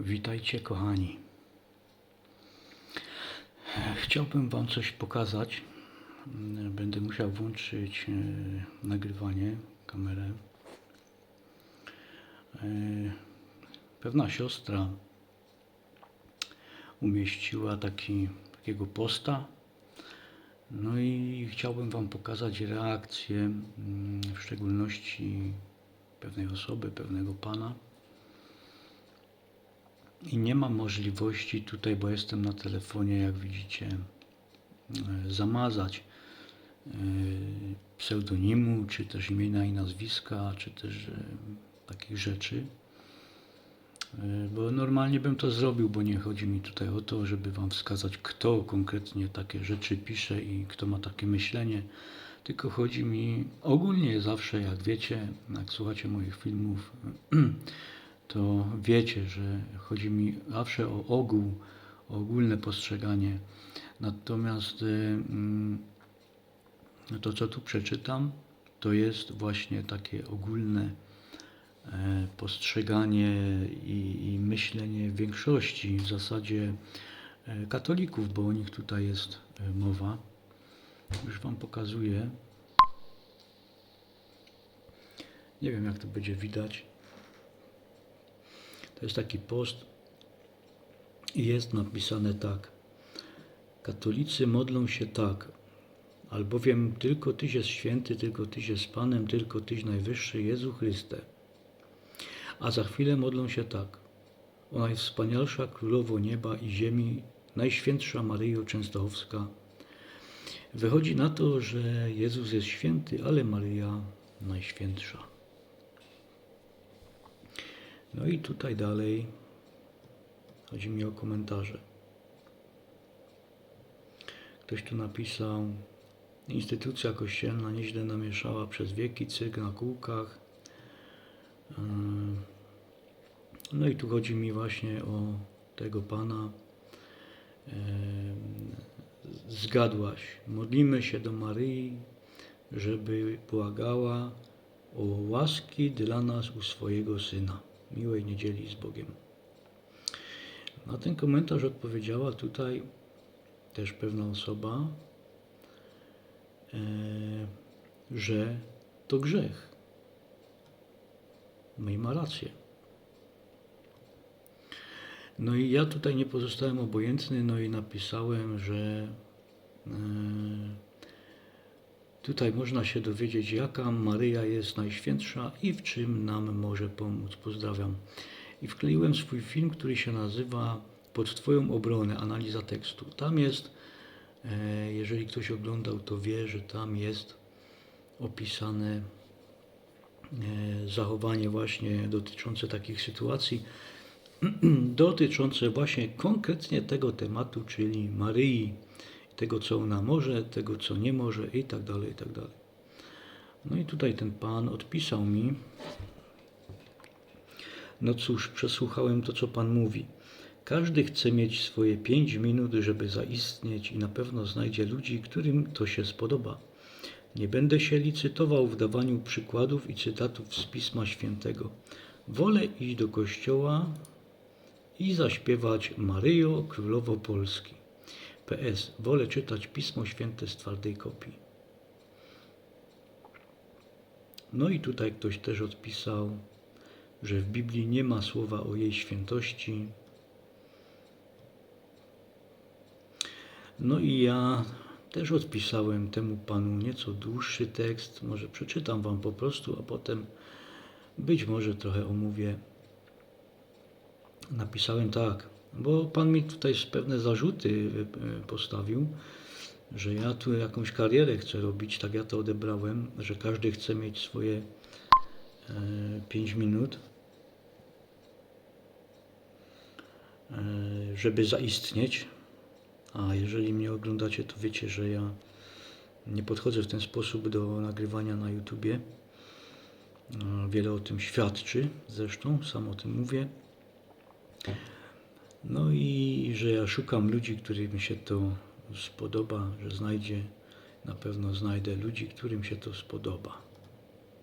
Witajcie kochani. Chciałbym Wam coś pokazać. Będę musiał włączyć e, nagrywanie, kamerę. E, Pewna siostra umieściła taki, takiego posta. No i chciałbym Wam pokazać reakcję, mm, w szczególności pewnej osoby, pewnego pana. I nie mam możliwości tutaj, bo jestem na telefonie, jak widzicie, e, zamazać e, pseudonimu, czy też imienia i nazwiska, czy też e, takich rzeczy. Bo normalnie bym to zrobił, bo nie chodzi mi tutaj o to, żeby Wam wskazać, kto konkretnie takie rzeczy pisze i kto ma takie myślenie. Tylko chodzi mi ogólnie zawsze, jak wiecie, jak słuchacie moich filmów, to wiecie, że chodzi mi zawsze o ogół, o ogólne postrzeganie. Natomiast y, mm, to, co tu przeczytam, to jest właśnie takie ogólne e, postrzeganie i, i myślenie większości, w zasadzie e, katolików, bo o nich tutaj jest e, mowa. Już Wam pokazuję. Nie wiem, jak to będzie widać. To jest taki post i jest napisane tak. Katolicy modlą się tak, albowiem tylko Tyś jest święty, tylko Tyś jest Panem, tylko Tyś najwyższy Jezu Chryste. A za chwilę modlą się tak. O najwspanialsza Królowo Nieba i Ziemi, Najświętsza Maryjo Częstochowska. Wychodzi na to, że Jezus jest święty, ale Maryja najświętsza. No i tutaj dalej chodzi mi o komentarze. Ktoś tu napisał, instytucja kościelna nieźle namieszała przez wieki cyrk na kółkach. Yy, No i tu chodzi mi właśnie o tego pana. Yy, Zgadłaś. Modlimy się do Maryi, żeby błagała o łaski dla nas u swojego Syna. Miłej niedzieli z Bogiem. Na ten komentarz odpowiedziała tutaj też pewna osoba, e, że to grzech. No i ma rację. No i ja tutaj nie pozostałem obojętny, no i napisałem, że e, tutaj można się dowiedzieć, jaka Maryja jest najświętsza i w czym nam może pomóc. Pozdrawiam. I wkleiłem swój film, który się nazywa Pod Twoją obronę, analiza tekstu. Tam jest, e, jeżeli ktoś oglądał, to wie, że tam jest opisane e, zachowanie właśnie dotyczące takich sytuacji, dotyczące właśnie konkretnie tego tematu, czyli Maryi, tego co ona może, tego co nie może i tak dalej, i tak dalej. No i tutaj ten pan odpisał mi, no cóż, przesłuchałem to, co pan mówi. Każdy chce mieć swoje pięć minut, żeby zaistnieć i na pewno znajdzie ludzi, którym to się spodoba. Nie będę się licytował w dawaniu przykładów i cytatów z Pisma Świętego. Wolę iść do kościoła i zaśpiewać Maryjo, Królowo Polski. PS. Wolę czytać Pismo Święte z twardej kopii. No i tutaj ktoś też odpisał, że w Biblii nie ma słowa o jej świętości. No i ja też odpisałem temu panu nieco dłuższy tekst. Może przeczytam wam po prostu, a potem być może trochę omówię. Napisałem tak, bo pan mi tutaj pewne zarzuty e, postawił, że ja tu jakąś karierę chcę robić, tak ja to odebrałem, że każdy chce mieć swoje 5 minut, e, żeby zaistnieć. A jeżeli mnie oglądacie, to wiecie, że ja nie podchodzę w ten sposób do nagrywania na YouTubie. E, Wiele o tym świadczy, zresztą sam o tym mówię. Że ja szukam ludzi, którym się to spodoba, że znajdzie, na pewno znajdę ludzi, którym się to spodoba.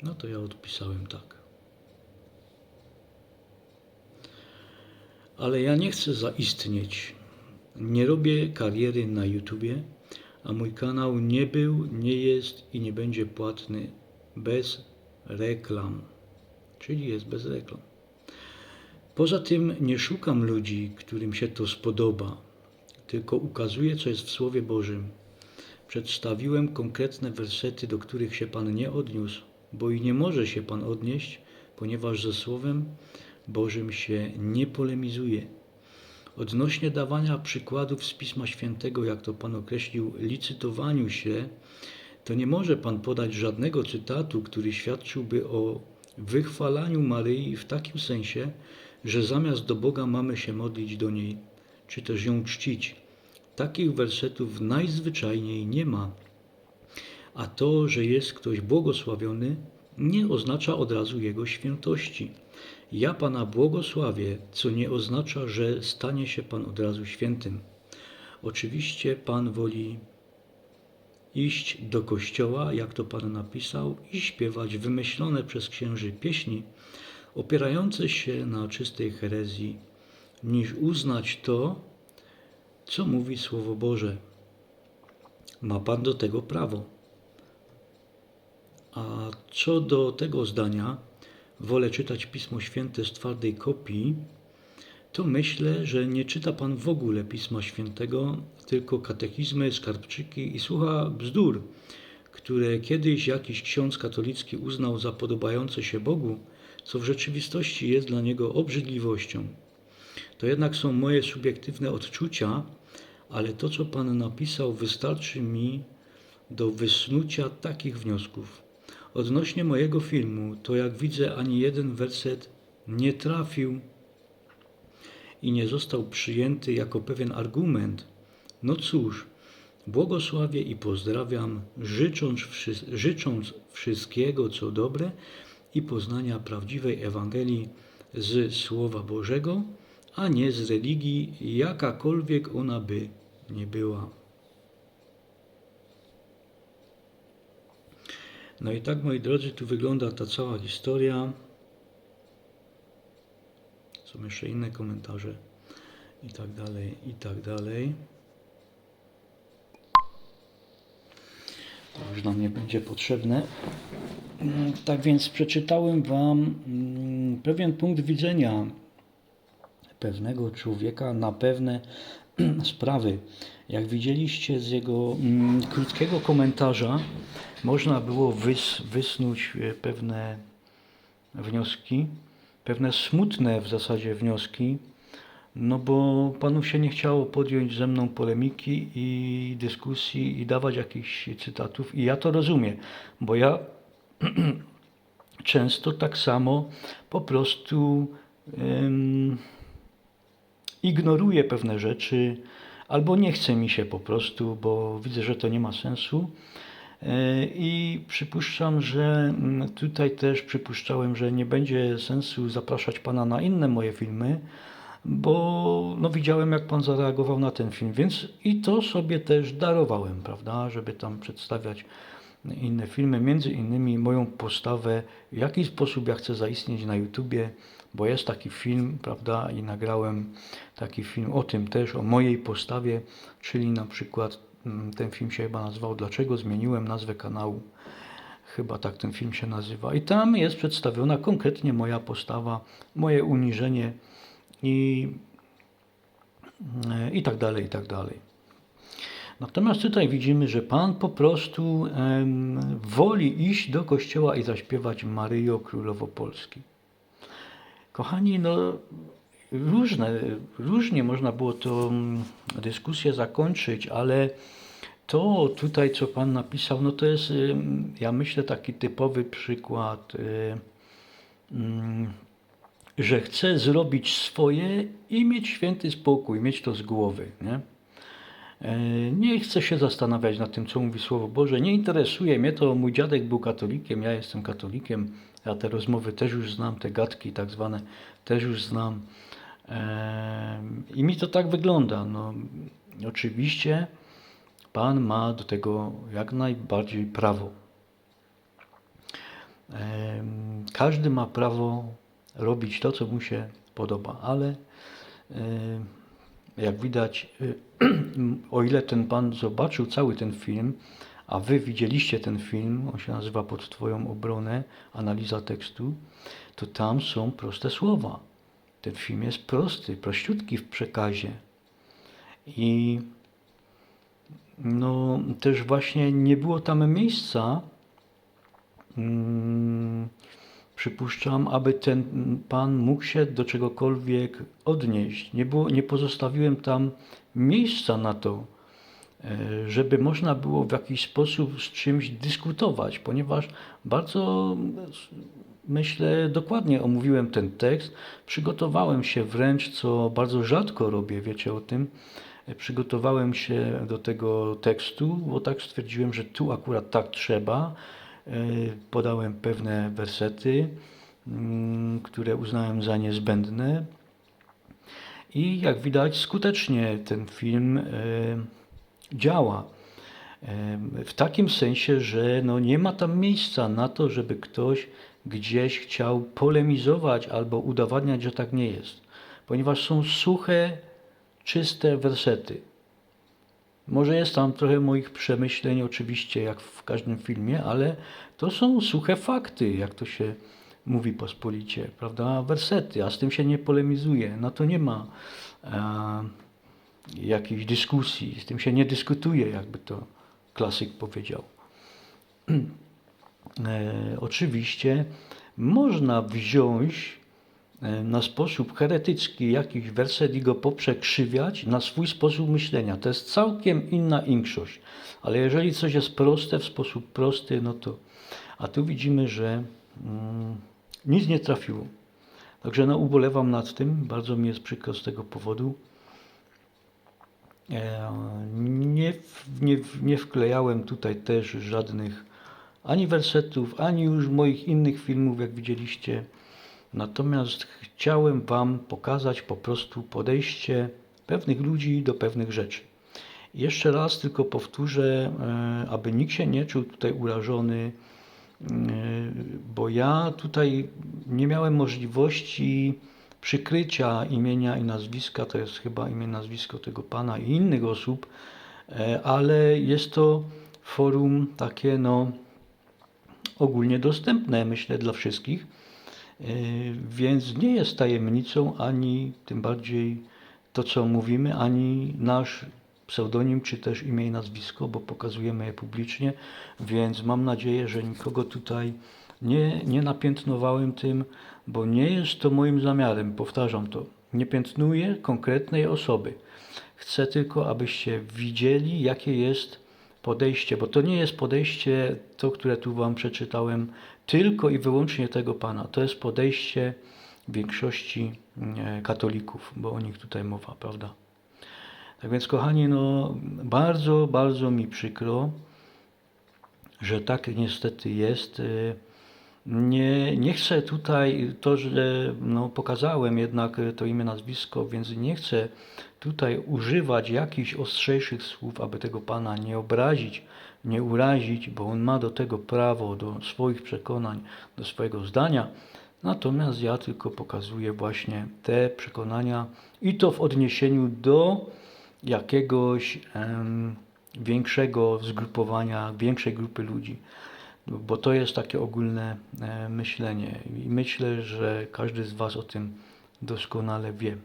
No to ja odpisałem tak. Ale ja nie chcę zaistnieć. Nie robię kariery na YouTubie, a mój kanał nie był, nie jest i nie będzie płatny bez reklam. Czyli jest bez reklam. Poza tym nie szukam ludzi, którym się to spodoba, tylko ukazuję, co jest w Słowie Bożym. Przedstawiłem konkretne wersety, do których się Pan nie odniósł, bo i nie może się Pan odnieść, ponieważ ze Słowem Bożym się nie polemizuje. Odnośnie dawania przykładów z Pisma Świętego, jak to Pan określił, licytowaniu się, to nie może Pan podać żadnego cytatu, który świadczyłby o wychwalaniu Maryi w takim sensie, że zamiast do Boga mamy się modlić do niej, czy też ją czcić. Takich wersetów najzwyczajniej nie ma. A to, że jest ktoś błogosławiony, nie oznacza od razu jego świętości. Ja Pana błogosławię, co nie oznacza, że stanie się Pan od razu świętym. Oczywiście Pan woli iść do kościoła, jak to Pan napisał, i śpiewać wymyślone przez księży pieśni, opierające się na czystej herezji, niż uznać to, co mówi Słowo Boże. Ma Pan do tego prawo. A co do tego zdania, wolę czytać Pismo Święte z twardej kopii, to myślę, że nie czyta Pan w ogóle Pisma Świętego, tylko katechizmy, skarbczyki i słucha bzdur, które kiedyś jakiś ksiądz katolicki uznał za podobające się Bogu, co w rzeczywistości jest dla niego obrzydliwością. To jednak są moje subiektywne odczucia, ale to, co Pan napisał, wystarczy mi do wysnucia takich wniosków. Odnośnie mojego filmu, to jak widzę, ani jeden werset nie trafił i nie został przyjęty jako pewien argument. No cóż, błogosławię i pozdrawiam, życząc, życząc wszystkiego, co dobre i poznania prawdziwej Ewangelii z Słowa Bożego, a nie z religii, jakakolwiek ona by nie była. No i tak, moi drodzy, tu wygląda ta cała historia. Są jeszcze inne komentarze i tak dalej, i tak dalej. To już nam nie będzie potrzebne. Mm, Tak więc przeczytałem Wam mm, pewien punkt widzenia pewnego człowieka na pewne sprawy. Jak widzieliście z jego mm, krótkiego komentarza, można było wys, wysnuć e, pewne wnioski, pewne smutne w zasadzie wnioski, no bo panu się nie chciało podjąć ze mną polemiki i dyskusji i dawać jakichś cytatów i ja to rozumiem, bo ja często tak samo po prostu em, ignoruję pewne rzeczy, albo nie chce mi się po prostu, bo widzę, że to nie ma sensu. E, I przypuszczam, że mm, tutaj też przypuszczałem, że nie będzie sensu zapraszać Pana na inne moje filmy, bo no, widziałem, jak Pan zareagował na ten film, więc i to sobie też darowałem, prawda, żeby tam przedstawiać inne filmy, między innymi moją postawę, w jaki sposób ja chcę zaistnieć na YouTubie, bo jest taki film, prawda, i nagrałem taki film o tym też, o mojej postawie, czyli na przykład mm, ten film się chyba nazywał Dlaczego zmieniłem nazwę kanału. Chyba tak ten film się nazywa. I tam jest przedstawiona konkretnie moja postawa, moje uniżenie i, i tak dalej, i tak dalej. Natomiast tutaj widzimy, że Pan po prostu em, woli iść do kościoła i zaśpiewać Maryjo Królowo Polski. Kochani, no różne, różnie można było tą dyskusję zakończyć, ale to tutaj, co Pan napisał, no to jest, ja myślę, taki typowy przykład, że chce zrobić swoje i mieć święty spokój, mieć to z głowy, nie? E, Nie chcę się zastanawiać nad tym, co mówi Słowo Boże. Nie interesuje mnie to. Mój dziadek był katolikiem, ja jestem katolikiem. Ja te rozmowy też już znam, te gadki tak zwane też już znam. I mi to tak wygląda. No, oczywiście Pan ma do tego jak najbardziej prawo. Każdy ma prawo robić to, co mu się podoba, ale E, Jak widać, e, o ile ten pan zobaczył cały ten film, a wy widzieliście ten film, on się nazywa Pod Twoją obronę, analiza tekstu, to tam są proste słowa. Ten film jest prosty, prościutki w przekazie. I no, też właśnie nie było tam miejsca, mm, przypuszczam, aby ten pan mógł się do czegokolwiek odnieść. Nie, było, nie pozostawiłem tam miejsca na to, e, żeby można było w jakiś sposób z czymś dyskutować, ponieważ bardzo myślę dokładnie omówiłem ten tekst, przygotowałem się wręcz, co bardzo rzadko robię, wiecie o tym, e, przygotowałem się do tego tekstu, bo tak stwierdziłem, że tu akurat tak trzeba. E, Podałem pewne wersety, mm, które uznałem za niezbędne. I jak widać, skutecznie ten film e, działa. E, W takim sensie, że no nie ma tam miejsca na to, żeby ktoś gdzieś chciał polemizować albo udowadniać, że tak nie jest. Ponieważ są suche, czyste wersety. Może jest tam trochę moich przemyśleń, oczywiście, jak w każdym filmie, ale to są suche fakty, jak to się mówi pospolicie, prawda? Wersety, a z tym się nie polemizuje. Na to nie ma e, jakiejś dyskusji, z tym się nie dyskutuje, jakby to klasyk powiedział. E, oczywiście można wziąć na sposób heretycki jakiś werset i go poprzekrzywiać na swój sposób myślenia. To jest całkiem inna większość. Ale jeżeli coś jest proste w sposób prosty, no to. A tu widzimy, że mm, nic nie trafiło. Także no, ubolewam nad tym, bardzo mi jest przykro z tego powodu. E, Nie, nie, nie wklejałem tutaj też żadnych ani wersetów, ani już moich innych filmów, jak widzieliście. Natomiast chciałem Wam pokazać po prostu podejście pewnych ludzi do pewnych rzeczy. Jeszcze raz tylko powtórzę, e, aby nikt się nie czuł tutaj urażony, e, bo ja tutaj nie miałem możliwości przykrycia imienia i nazwiska, to jest chyba imię, nazwisko tego pana i innych osób, e, ale jest to forum takie no ogólnie dostępne, myślę, dla wszystkich, więc nie jest tajemnicą ani tym bardziej to, co mówimy, ani nasz pseudonim, czy też imię i nazwisko, bo pokazujemy je publicznie, więc mam nadzieję, że nikogo tutaj nie, nie napiętnowałem tym, bo nie jest to moim zamiarem, powtarzam to. Nie piętnuję konkretnej osoby. Chcę tylko, abyście widzieli, jakie jest podejście, bo to nie jest podejście, to, które tu Wam przeczytałem, tylko i wyłącznie tego Pana. To jest podejście większości e, katolików, bo o nich tutaj mowa, prawda? Tak więc, kochani, no bardzo, bardzo mi przykro, że tak niestety jest. Nie, nie chcę tutaj, to, że no, pokazałem jednak to imię, nazwisko, więc nie chcę tutaj używać jakichś ostrzejszych słów, aby tego pana nie obrazić, nie urazić, bo on ma do tego prawo, do swoich przekonań, do swojego zdania. Natomiast ja tylko pokazuję właśnie te przekonania i to w odniesieniu do jakiegoś em, większego zgrupowania, większej grupy ludzi, bo to jest takie ogólne e, myślenie i myślę, że każdy z Was o tym doskonale wie.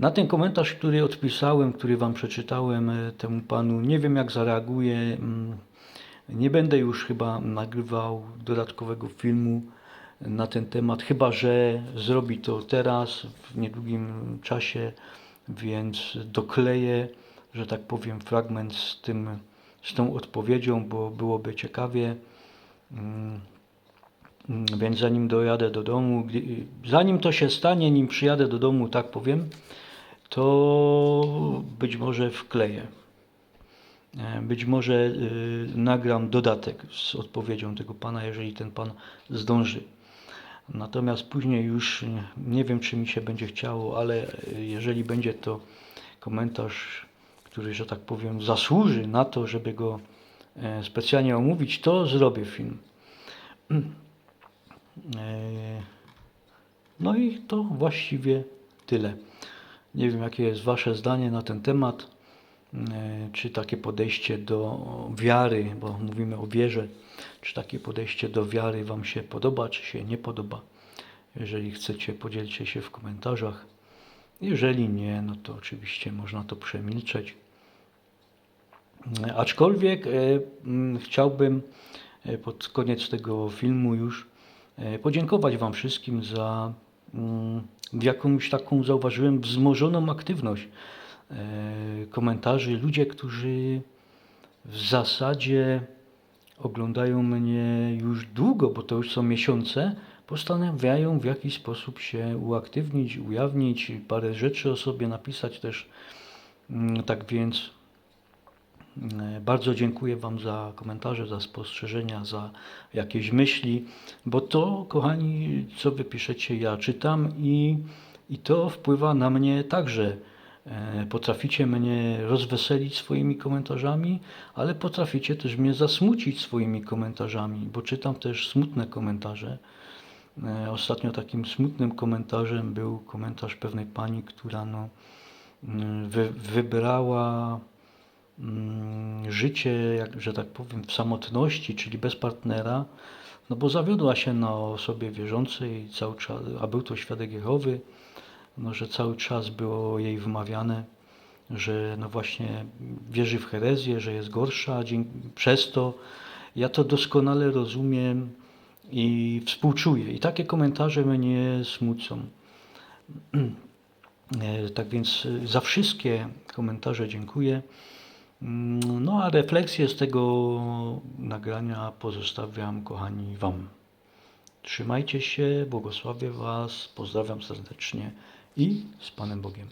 Na ten komentarz, który odpisałem, który Wam przeczytałem e, temu panu, nie wiem jak zareaguje. mm, Nie będę już chyba nagrywał dodatkowego filmu na ten temat, chyba że zrobi to teraz, w niedługim czasie, więc dokleję, że tak powiem, fragment z, tym, z tą odpowiedzią, bo byłoby ciekawie. Mm, Więc zanim dojadę do domu, zanim to się stanie, nim przyjadę do domu, tak powiem, to być może wkleję. E, Być może y, nagram dodatek z odpowiedzią tego pana, jeżeli ten pan zdąży. Natomiast później już nie wiem, czy mi się będzie chciało, ale y, jeżeli będzie to komentarz, który, że tak powiem, zasłuży na to, żeby go e, specjalnie omówić, to zrobię film. E, No i to właściwie tyle. Nie wiem, jakie jest Wasze zdanie na ten temat. E, Czy takie podejście do wiary, bo mówimy o wierze, czy takie podejście do wiary Wam się podoba, czy się nie podoba? Jeżeli chcecie, podzielcie się w komentarzach. Jeżeli nie, no to oczywiście można to przemilczeć. Aczkolwiek e, chciałbym e, pod koniec tego filmu już e, podziękować Wam wszystkim za mm, jakąś taką, zauważyłem, wzmożoną aktywność komentarzy. Ludzie, którzy w zasadzie oglądają mnie już długo, bo to już są miesiące, postanawiają w jakiś sposób się uaktywnić, ujawnić, parę rzeczy o sobie napisać też. Mm, Tak więc Bardzo dziękuję Wam za komentarze, za spostrzeżenia, za jakieś myśli, bo to, kochani, co Wy piszecie, ja czytam i, i to wpływa na mnie także. E, Potraficie mnie rozweselić swoimi komentarzami, ale potraficie też mnie zasmucić swoimi komentarzami, bo czytam też smutne komentarze. E, Ostatnio takim smutnym komentarzem był komentarz pewnej pani, która no, mm, wy, wybrała życie, jak, że tak powiem, w samotności, czyli bez partnera, no bo zawiodła się na osobie wierzącej, cały czas, a był to świadek Jehowy, no, że cały czas było jej wymawiane, że no właśnie wierzy w herezję, że jest gorsza dzięki, przez to. Ja to doskonale rozumiem i współczuję. I takie komentarze mnie smucą. E, Tak więc za wszystkie komentarze dziękuję. Mm, No a refleksję z tego nagrania pozostawiam, kochani, Wam. Trzymajcie się, błogosławię Was, pozdrawiam serdecznie i z Panem Bogiem.